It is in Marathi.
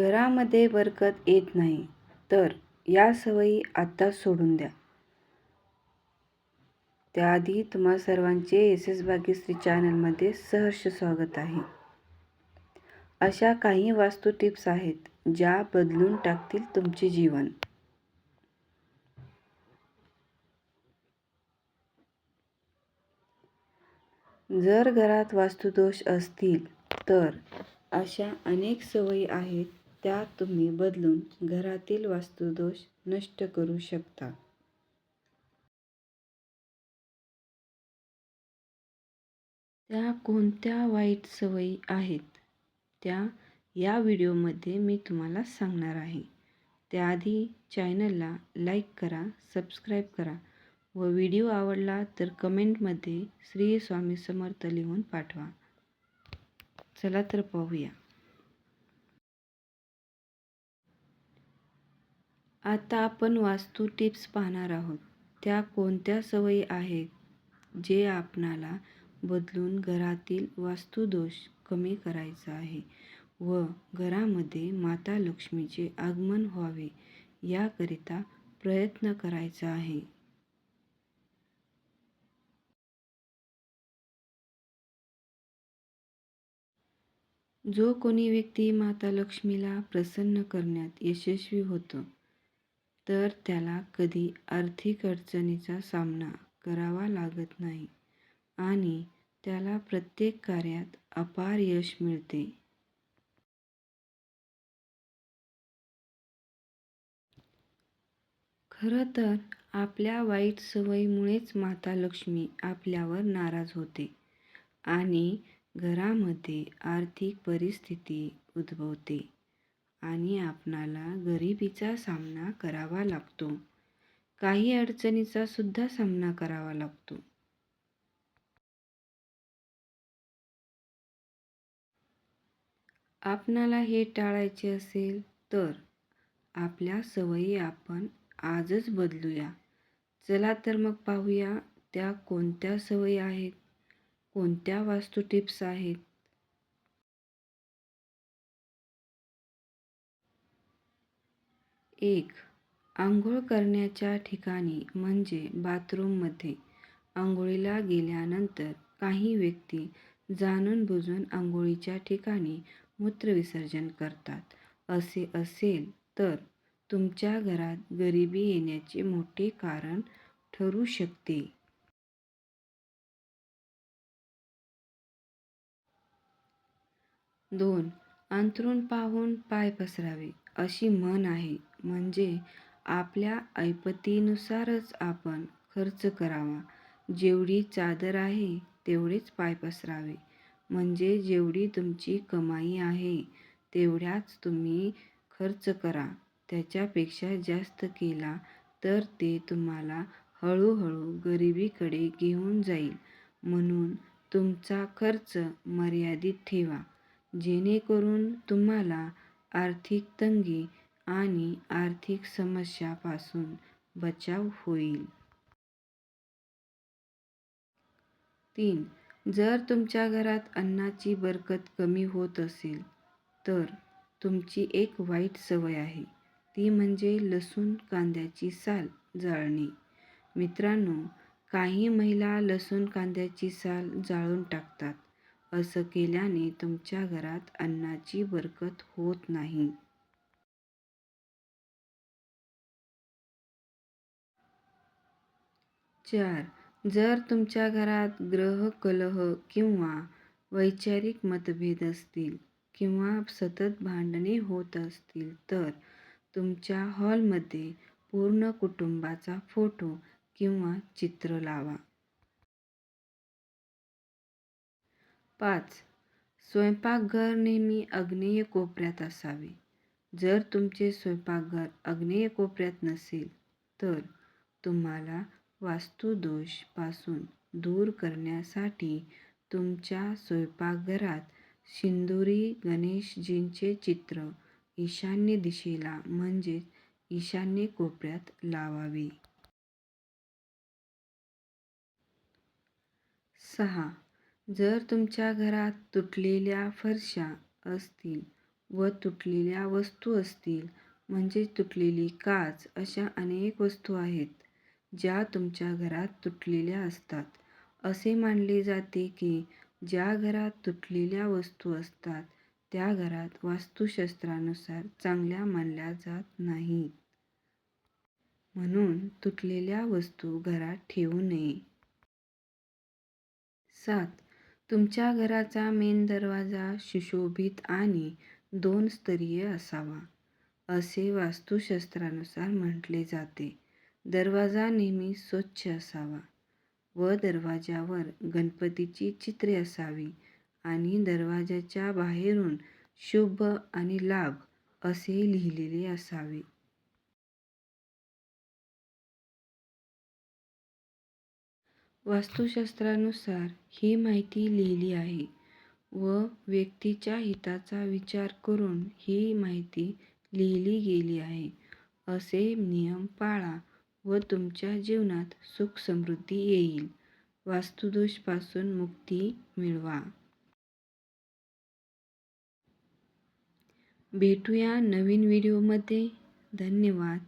घरामध्ये बरकत येत नाही तर या सवयी आत्ताच सोडून द्या. त्याआधी तुम्हा सर्वांचे एस एस भाग्यश्री चॅनलमध्ये सहर्ष स्वागत आहे. अशा काही वास्तू टिप्स आहेत ज्या बदलून टाकतील तुमचे जीवन. जर घरात वास्तुदोष असतील तर अशा अनेक सवयी आहेत त्या तुम्ही बदलून घरातील वास्तुदोष नष्ट करू शकता. त्या कोणत्या वाईट सवयी आहेत? त्या या व्हिडिओमध्ये मी तुम्हाला सांगणार आहे. त्याआधी चॅनलला लाईक करा सबस्क्राईब करा व व्हिडिओ आवडला तर कमेंटमध्ये श्री स्वामी समर्थ लिहून पाठवा. चला तर पाहूया. आता आपण वास्तू टिप्स पाहणार आहोत. त्या कोणत्या सवयी आहेत जे आपणाला बदलून घरातील वास्तुदोष कमी करायचा आहे व घरामध्ये माता लक्ष्मीचे आगमन व्हावे याकरिता प्रयत्न करायचा आहे? जो कोणी व्यक्ती माता लक्ष्मीला प्रसन्न करण्यात यशस्वी होतो तर त्याला कधी आर्थिक अडचणीचा सामना करावा लागत नाही आणि त्याला प्रत्येक कार्यात अपार यश मिळते. खरं तर आपल्या वाईट सवयीमुळेच माता लक्ष्मी आपल्यावर नाराज होते आणि घरामध्ये आर्थिक परिस्थिती उद्भवते. आणि आपणाला गरिबीचा सामना करावा लागतो. काही अडचणीचा सुद्धा सामना करावा लागतो. आपणाला हे टाळायचे असेल तर आपल्या सवयी आपण आजच बदलूया. चला तर मग पाहूया त्या कोणत्या सवयी आहेत कोणत्या वास्तू टिप्स आहेत एक आंघोळ करण्याच्या ठिकाणी म्हणजे बाथरूममध्ये आंघोळीला गेल्यानंतर काही व्यक्ती जाणून बुजून आंघोळीच्या ठिकाणी मूत्रविसर्जन करतात. असे असेल तर तुमच्या घरात गरिबी येण्याचे मोठे कारण ठरू शकते. दोन अंथरूण पाहून पाय पसरावे अशी म्हण आहे. म्हणजे आपल्या ऐपतीनुसारच आपण खर्च करावा. जेवढी चादर आहे तेवढेच पाय पसरावे. म्हणजे जेवढी तुमची कमाई आहे तेवढ्याच तुम्ही खर्च करा. त्याच्यापेक्षा जास्त केला तर ते तुम्हाला हळूहळू गरिबीकडे घेऊन जाईल. म्हणून तुमचा खर्च मर्यादित ठेवा. जेणेकरून तुम्हाला आर्थिक तंगी आणि आर्थिक समस्यापासून बचाव होईल. तीन. जर तुमच्या घरात अन्नाची बरकत कमी होत असेल तर तुमची एक वाईट सवय आहे. ती म्हणजे लसूण कांद्याची साल जाळणे. मित्रांनो काही महिला लसूण कांद्याची साल जाळून टाकतात. असं केल्याने तुमच्या घरात अन्नाची बरकत होत नाही. चार जर तुमच्या घरात ग्रह कलह किंवा वैचारिक मतभेद असतील किंवा सतत भांडणे होत असतील तर तुमच्या हॉलमध्ये पूर्ण कुटुंबाचा फोटो किंवा चित्र लावा. पाच. स्वयंपाकघर नेहमी आग्नेय कोपऱ्यात असावे. जर तुमचे स्वयंपाकघर आग्नेय कोपऱ्यात नसेल तर तुम्हाला वास्तुदोषपासून दूर करण्यासाठी तुमच्या स्वयंपाकघरात शिंदुरी गणेशजींचे चित्र ईशान्य दिशेला म्हणजेच ईशान्य कोपऱ्यात लावावे. सहा. जर तुमच्या घरात तुटलेल्या फरशा असतील व तुटलेल्या वस्तू असतील म्हणजे तुटलेली काच अशा अनेक वस्तू आहेत. ज्या तुमच्या घरात तुटलेल्या असतात. असे मानले जाते की ज्या घरात तुटलेल्या वस्तू असतात त्या घरात वास्तुशास्त्रानुसार चांगल्या मानल्या जात नाहीत. म्हणून तुटलेल्या वस्तू घरात ठेवू नये. सात. तुमच्या घराचा मेन दरवाजा सुशोभित आणि दोन स्तरीय असावा, असे वास्तुशास्त्रानुसार म्हटले जाते. दरवाजा नेहमी स्वच्छ असावा व दरवाजावर गणपतीची चित्रे असावी आणि दरवाजाच्या बाहेरून शुभ आणि लाभ असे लिहिलेले असावे. वास्तुशास्त्रानुसार ही माहिती लिहिली आहे व व्यक्तीच्या हिताचा विचार करून ही माहिती लिहिली गेली आहे असे नियम पाळा व तुमच्या जीवनात सुख समृद्धी येईल. वास्तुदोषपासून मुक्ती मिळवा. भेटूया नवीन व्हिडिओमध्ये. धन्यवाद.